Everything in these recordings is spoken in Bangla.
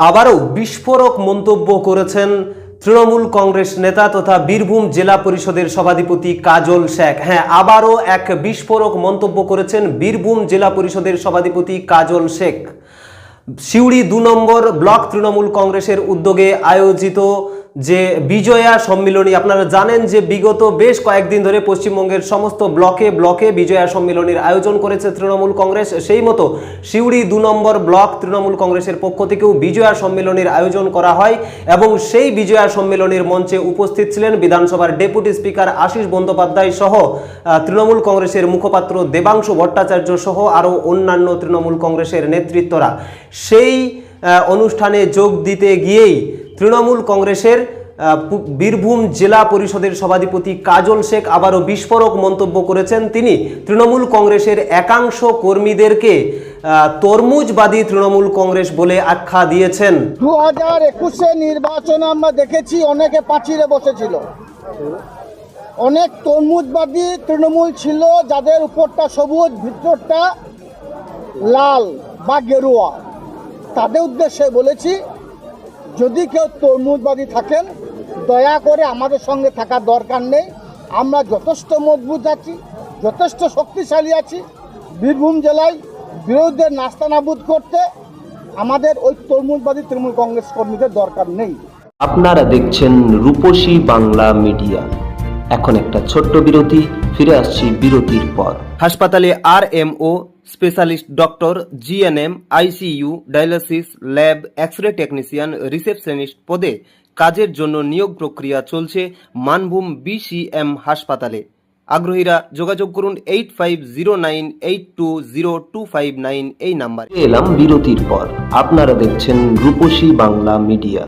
আবারও বিস্ফোরক মন্তব্য করেছেন তৃণমূল কংগ্রেস নেতা তথা বীরভূম জেলা পরিষদের সভাধিপতি কাজল শেখ। হ্যাঁ আবারও এক বিস্ফোরক মন্তব্য করেছেন বীরভূম জেলা পরিষদের সভাধিপতি কাজল শেখ। সিউড়ি দু নম্বর ব্লক তৃণমূল কংগ্রেসের উদ্যোগে আয়োজিত যে বিজয়া সম্মিলনী, আপনারা জানেন যে বিগত বেশ কয়েকদিন ধরে পশ্চিমবঙ্গের সমস্ত ব্লকে ব্লকে বিজয়া সম্মিলনীর আয়োজন করেছে তৃণমূল কংগ্রেস। সেই মতো সিউড়ি দু নম্বর ব্লক তৃণমূল কংগ্রেসের পক্ষ থেকেও বিজয়া সম্মিলনীর আয়োজন করা হয় এবং সেই বিজয়া সম্মিলনীর মঞ্চে উপস্থিত ছিলেন বিধানসভার ডেপুটি স্পিকার আশিস বন্দ্যোপাধ্যায় সহ তৃণমূল কংগ্রেসের মুখপাত্র দেবাংশু ভট্টাচার্য সহ আরও অন্যান্য তৃণমূল কংগ্রেসের নেতৃত্বরা। সেই অনুষ্ঠানে যোগ দিতে গিয়েই তৃণমূল কংগ্রেসের বীরভূম জেলা পরিষদের সভাধিপতি কাজল শেখ আবারও বিস্ফোরক মন্তব্য করেছেন। তিনি তৃণমূল কংগ্রেসের একাংশ কর্মীদেরকে তরমুজবাদী তৃণমূল কংগ্রেস বলে আখ্যা দিয়েছেন। দু হাজার একুশে নির্বাচনে আমরা দেখেছি, অনেকে পাঁচিরে বসেছিল। অনেক তরমুজবাদী তৃণমূল ছিল, যাদের উপরটা সবুজ, ভিতরটা লাল বা গেরুয়া। তাদের উদ্দেশ্যে বলেছি যদি কেউ তরমুজবাদী থাকেন দয়া করে আমাদের সঙ্গে থাকার দরকার নেই। আমরা যথেষ্ট মজবুত আছি যথেষ্ট শক্তিশালী আছি। বীরভূম জেলায় বিরোধীদের নাস্তানাবুদ করতে আমাদের ওই তরমুজবাদী তৃণমূল কংগ্রেস কর্মীদের দরকার নেই। আপনারা দেখছেন রূপসী বাংলা মিডিয়া। এখন একটা ছোট্ট বিরতি ফিরে আসছি বিরতির পর। হাসপাতালে R M O specialist doctor GNM ICU dialysis lab X ray technician receptionist পদে কাজের জন্য নিয়োগ প্রক্রিয়া চলছে মানভূম বিসিএম হাসপাতালে। আগ্রহীরা যোগাযোগ করুন eight five zero nine eight two zero two five nine এই নাম্বারে। এলাম বিরতির পর। আপনারা দেখছেন রূপসী বাংলা মিডিয়া।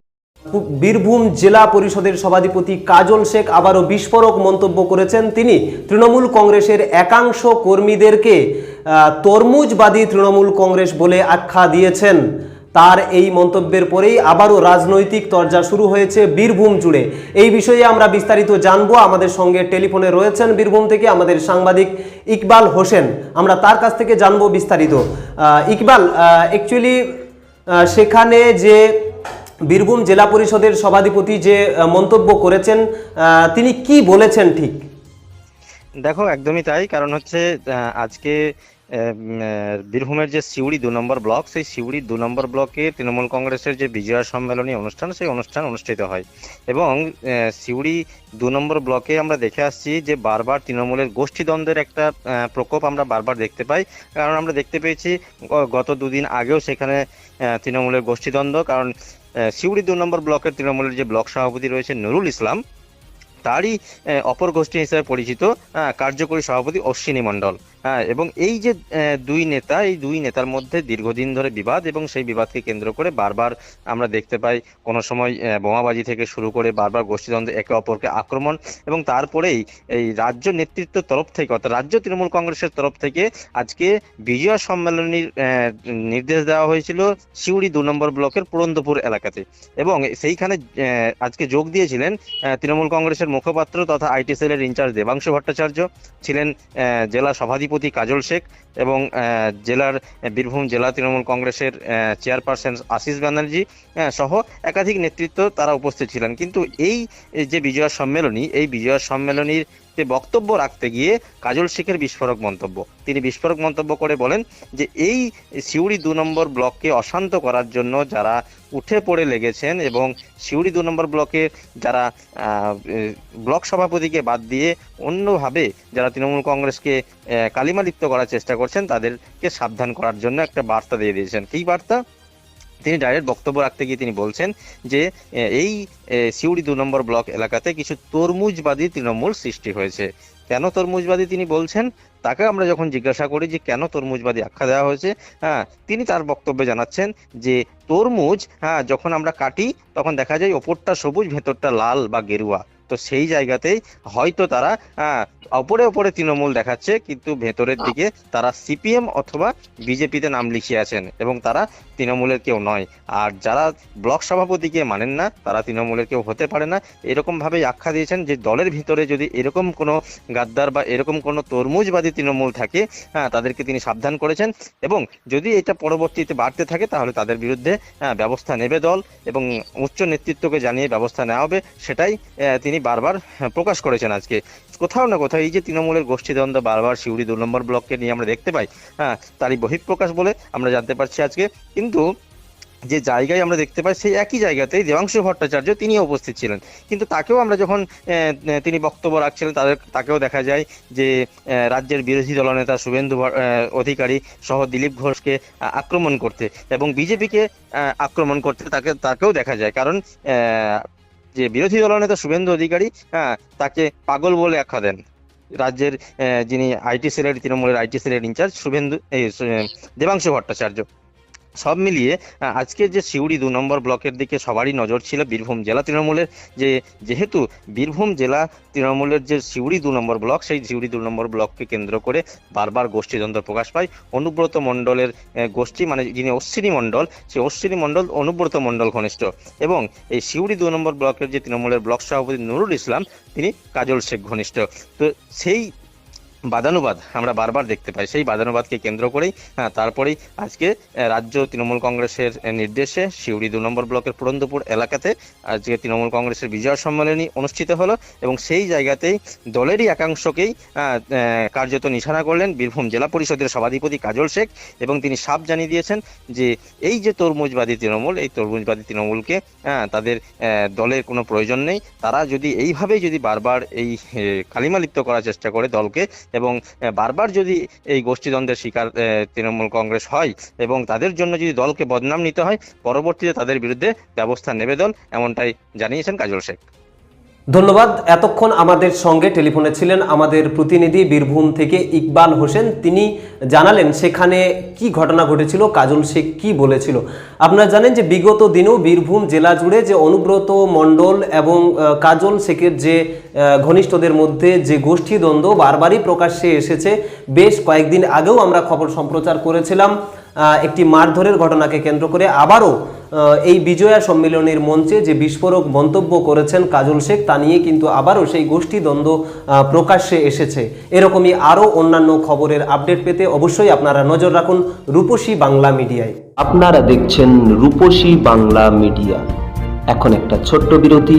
বীরভূম জেলা পরিষদের সভাধিপতি কাজল শেখ আবারও বিস্ফোরক মন্তব্য করেছেন তিনি। তৃণমূল কংগ্রেসের একাংশ কর্মীদেরকে তরমুজবাদী তৃণমূল কংগ্রেস বলে আখ্যা দিয়েছেন। তার এই মন্তব্যের পরেই আবারও রাজনৈতিক তরজা শুরু হয়েছে বীরভূম জুড়ে। এই বিষয়ে আমরা বিস্তারিত জানব। আমাদের সঙ্গে টেলিফোনে রয়েছেন বীরভূম থেকে আমাদের সাংবাদিক ইকবাল হোসেন। আমরা তার কাছ থেকে জানব বিস্তারিত। ইকবাল অ্যাকচুয়ালি সেখানে যে বীরভূম জেলা পরিষদের সভাধিপতি যে মন্তব্য করেছেন তিনি কি বলেছেন ঠিক? দেখো, একদমই তাই। কারণ হচ্ছে আজকে বীরভূমের যে সিউড়ি দু নম্বর ব্লক, সেই সিউড়ি দু নম্বর ব্লকে তৃণমূল কংগ্রেসের যে বিজয়া সম্মেলনী অনুষ্ঠান, সেই অনুষ্ঠান অনুষ্ঠিত হয়। এবং সিউড়ি দু নম্বর ব্লকে আমরা দেখে আসছি যে বারবার তৃণমূলের গোষ্ঠীদ্বন্দ্বের একটা প্রকোপ আমরা বারবার দেখতে পাই। কারণ আমরা দেখতে পেয়েছি গত দুদিন আগেও সেখানে তৃণমূলের গোষ্ঠীদ্বন্দ্ব। কারণ সিউড়ি দু নম্বর ব্লকের তৃণমূলের যে ব্লক সভাপতি রয়েছে নুরুল ইসলাম তারই অপর গোষ্ঠী হিসেবে পরিচিত কার্যকরী সভাপতি অশ্বিনী মণ্ডল। হ্যাঁ এবং এই যে দুই নেতা, এই দুই নেতার মধ্যে দীর্ঘদিন ধরে বিবাদ এবং সেই বিবাদকে কেন্দ্র করে বারবার আমরা দেখতে পাই কোনো সময় বোমাবাজি থেকে শুরু করে বারবার গোষ্ঠীদ্বন্দ্ব, একে অপরকে আক্রমণ এবং তারপরেই এই রাজ্য নেতৃত্বের তরফ থেকে অর্থাৎ রাজ্য তৃণমূল কংগ্রেসের তরফ থেকে আজকে বিজয়া সম্মেলনীর নির্দেশ দেওয়া হয়েছিল সিউড়ি দু নম্বর ব্লকের পুরন্দপুর এলাকাতে। এবং সেইখানে আজকে যোগ দিয়েছিলেন তৃণমূল কংগ্রেসের মুখপাত্র তথা আইটি সেলের ইনচার্জ দেবাংশু ভট্টাচার্য, ছিলেন জেলা সভাধিপতি কাজল শেখ এবং জেলার বীরভূম জেলা তৃণমূল কংগ্রেসের চেয়ারপারসন আশিস ব্যানার্জি সহ একাধিক নেতৃত্ব তারা উপস্থিত ছিলেন। কিন্তু এই যে বিজয়া সম্মেলনী, এই বিজয়া সম্মেলনীর তে বক্তব্য রাখতে গিয়ে কাজল শেখের বিস্ফোরক মন্তব্য। তিনি বিস্ফোরক মন্তব্য করে বলেন যে, এই সিউড়ি দু নম্বর ব্লককে অশান্ত করার জন্য যারা উঠে পড়ে লেগেছেন এবং সিউড়ি দু নম্বর ব্লকে যারা ব্লক সভাপতিকে বাদ দিয়ে অন্যভাবে যারা তৃণমূল কংগ্রেসকে কালিমালিপ্ত করার চেষ্টা করছেন, তাদেরকে সাবধান করার জন্য একটা বার্তা দিয়ে দিয়েছেন। কি বার্তা? তিনি ডাইরেক্ট বক্তব্য রাখতে গিয়ে তিনি বলছেন যে এই সিউড়ি দু নম্বর ব্লক এলাকাতে কিছু তরমুজবাদী তৃণমূল সৃষ্টি হয়েছে। কেন তরমুজবাদী তিনি বলছেন? তাকে আমরা যখন জিজ্ঞাসা করি যে, কেন তরমুজবাদী আখ্যা দেওয়া হয়েছে? হ্যাঁ তিনি তার বক্তব্যে জানাচ্ছেন যে, তরমুজ হ্যাঁ যখন আমরা কাটি, তখন দেখা যায় ওপরটা সবুজ, ভেতরটা লাল বা গেরুয়া। তো সেই জায়গাতেই হয়তো তারা আহ, ওপরে ওপরে তৃণমূল দেখাচ্ছে কিন্তু ভেতরের দিকে তারা সিপিএম অথবা বিজেপিতে নাম লিখিয়ে আছেন এবং তারা তৃণমূলের কেউ নয়। আর যারা ব্লক সভাপতিকে মানেন না তারা তৃণমূলের কেউ হতে পারে না। এরকম ভাবে আখ্যা দিয়েছেন যে দলের ভিতরে যদি এরকম কোনো গাদ্দার বা এরকম কোনো তরমুজবাদী তৃণমূল থাকে হ্যাঁ তাদেরকে তিনি সাবধান করেছেন এবং যদি এটা পরবর্তীতে বাড়তে থাকে তাহলে তাদের বিরুদ্ধে ব্যবস্থা নেবে দল এবং উচ্চ নেতৃত্বকে জানিয়ে ব্যবস্থা নেওয়া হবে। সেটাই আহ, তিনি বারবার হ্যাঁ, প্রকাশ করেছেন আজকে। কোথাও না কোথাও এই যে তৃণমূলের গোষ্ঠীদ্বন্দ্ব বারবার শিউড়ি দু নম্বর ব্লককে নিয়ে আমরা দেখতে পাই হ্যাঁ তারই বহিঃপ্রকাশ বলে আমরা জানতে পারছি আজকে। কিন্তু যে জায়গায় আমরা দেখতে পাই সেই একই জায়গাতেই দেবাংশু ভট্টাচার্য তিনি উপস্থিত ছিলেন। কিন্তু তাকেও আমরা যখন তিনি বক্তব্য রাখছিলেন তাদের তাকেও দেখা যায় যে রাজ্যের বিরোধী দলনেতা শুভেন্দু অধিকারী সহ দিলীপ ঘোষকে আক্রমণ করতে এবং বিজেপিকে আক্রমণ করতে তাকে তাকেও দেখা যায়। কারণ যে বিরোধী দলনেতা শুভেন্দু অধিকারী হ্যাঁ তাকে পাগল বলে আখ্যা দেন। রাজ্যের যিনি আইটি সেলের, তৃণমূলের আইটি সেলের ইনচার্জ শুভেন্দু, এই দেবাংশু ভট্টাচার্য। সব মিলিয়ে আহ, আজকের যে সিউড়ি দু নম্বর ব্লকের দিকে সবারই নজর ছিল বীরভূম জেলা তৃণমূলের যে যেহেতু বীরভূম জেলা তৃণমূলের যে সিউড়ি দু নম্বর ব্লক সেই সিউড়ি দু নম্বর ব্লককে কেন্দ্র করে বারবার গোষ্ঠীদ্বন্দ্ব প্রকাশ পায়। অনুব্রত মণ্ডলের গোষ্ঠী মানে যিনি অশ্বিনী মণ্ডল সেই অশ্বিনী মণ্ডল অনুব্রত মণ্ডল ঘনিষ্ঠ এবং এই সিউড়ি দু নম্বর ব্লকের যে তৃণমূলের ব্লক সভাপতি নুরুল ইসলাম তিনি কাজল শেখ ঘনিষ্ঠ। তো সেই বাদানুবাদ আমরা বারবার দেখতে পাই। সেই বাদানুবাদকে কেন্দ্র করেই তারপরেই আজকে রাজ্য তৃণমূল কংগ্রেসের নির্দেশে সিউড়ি দু নম্বর ব্লকের পুরন্দপুর এলাকাতে আজকে তৃণমূল কংগ্রেসের বিজয় সম্মেলনী অনুষ্ঠিত হলো এবং সেই জায়গাতেই দলেরই একাংশকেই কার্যত নিশানা করলেন বীরভূম জেলা পরিষদের সভাধিপতি কাজল শেখ এবং তিনি সাফ জানিয়ে দিয়েছেন যে এই যে তরমুজবাদী তৃণমূল, এই তরমুজবাদী তৃণমূলকে তাদের দলের কোনো প্রয়োজন নেই। তারা যদি এইভাবেই যদি বারবার এই কালিমালিপ্ত করার চেষ্টা করে দলকে এবং বারবার যদি এই গোষ্ঠীদ্বন্দ্বের শিকার তৃণমূল কংগ্রেস হয় এবং তাদের জন্য যদি দলকে বদনাম নিতে হয়, পরবর্তীতে তাদের বিরুদ্ধে ব্যবস্থা নেবে দল, এমনটাই জানিয়েছেন কাজল শেখ। ধন্যবাদ। এতক্ষণ আমাদের সঙ্গে টেলিফোনে ছিলেন আমাদের প্রতিনিধি বীরভূম থেকে ইকবাল হোসেন। তিনি জানালেন সেখানে কি ঘটনা ঘটেছিল, কাজল শেখ কি বলেছিল। আপনারা জানেন যে বিগত দিনেও বীরভূম জেলা জুড়ে যে অনুব্রত মণ্ডল এবং কাজল শেখের যে ঘনিষ্ঠদের মধ্যে যে গোষ্ঠীদ্বন্দ্ব বারবারই প্রকাশ্যে এসেছে। বেশ কয়েকদিন আগেও আমরা খবর সম্প্রচার করেছিলাম একটি মারধরের ঘটনাকে কেন্দ্র করে। আবারও এই বিজয়া সম্মেলনের মঞ্চে যে বিস্ফোরক মন্তব্য করেছেন কাজল শেখ, তা নিয়ে কিন্তু আবারও সেই গোষ্ঠীদ্বন্দ্ব প্রকাশ্যে এসেছে। এরকমই আরও অন্যান্য খবরের আপডেট পেতে অবশ্যই আপনারা নজর রাখুন রূপসী বাংলা মিডিয়ায়। আপনারা দেখছেন রূপসী বাংলা মিডিয়া। এখন একটা ছোট্ট বিরতি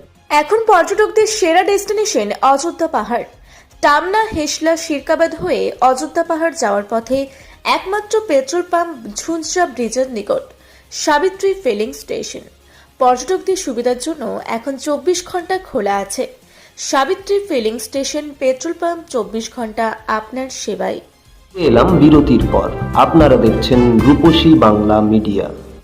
এখন পর্যটকদের সেরা ডেস্টিনেশন অযোধ্যা পাহাড়। টামনা, হেসলা, শিরকাবাদ হয়ে অযোধ্যা পাহাড় যাওয়ার পথে একমাত্র পেট্রোল পাম্প ঝুনঝা ব্রিজের নিকট, সাবিত্রী ফিলিং স্টেশন। পর্যটকদের সুবিধার জন্য এখন চব্বিশ ঘণ্টা খোলা আছে। Savitri filling station petrol pump চব্বিশ ঘণ্টা আপনার সেবায়। এলাম বিরতির পর। আপনারা দেখছেন রূপসী বাংলা মিডিয়া।